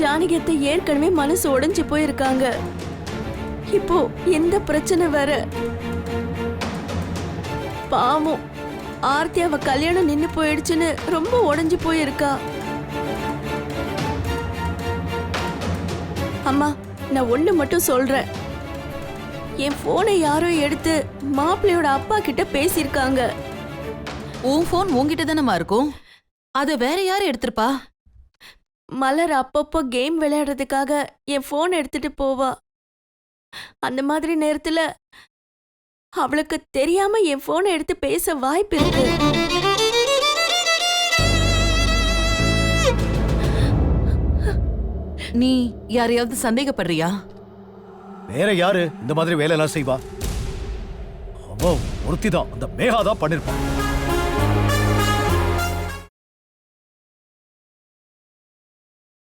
ஜானகியத்தை ஏற்கனவே மனசு உடைஞ்சு போயிருக்காங்க. இப்போ எந்த பிரச்சனை வேற. பாவம் ஆர்த்தி அவ கல்யாணம் நின்னு போயிடுச்சுன்னு ரொம்ப உடைஞ்சு போயிருக்கா. அம்மா நான் ஒண்ணு மட்டும் சொல்றேன். என் போனை யாரோ எடுத்து மாப்பிள்ளையோட அப்பா கிட்ட பேசியிருக்காங்க. உன் ஃபோன் உங்ககிட்ட தானம்மா இருக்கும்? அதை வேற யாரும் எடுத்திருப்பா? மலர் அப்பப்போ கேம் விளையாடுறதுக்காக என் ஃபோன் எடுத்துட்டு போவா. அந்த மாதிரி நேரத்துல அவளுக்கு தெரியாம என் ஃபோனை எடுத்து பேச வாய்ப்பு இருக்கு. நீ யாரையாவது சந்தேகப்படுறியா? வேற யாரு இந்த மாதிரி வேலையெல்லாம் செய்வா? அவ ஒருத்தி தான் அந்த மேகா தான் பண்ணிருப்பான்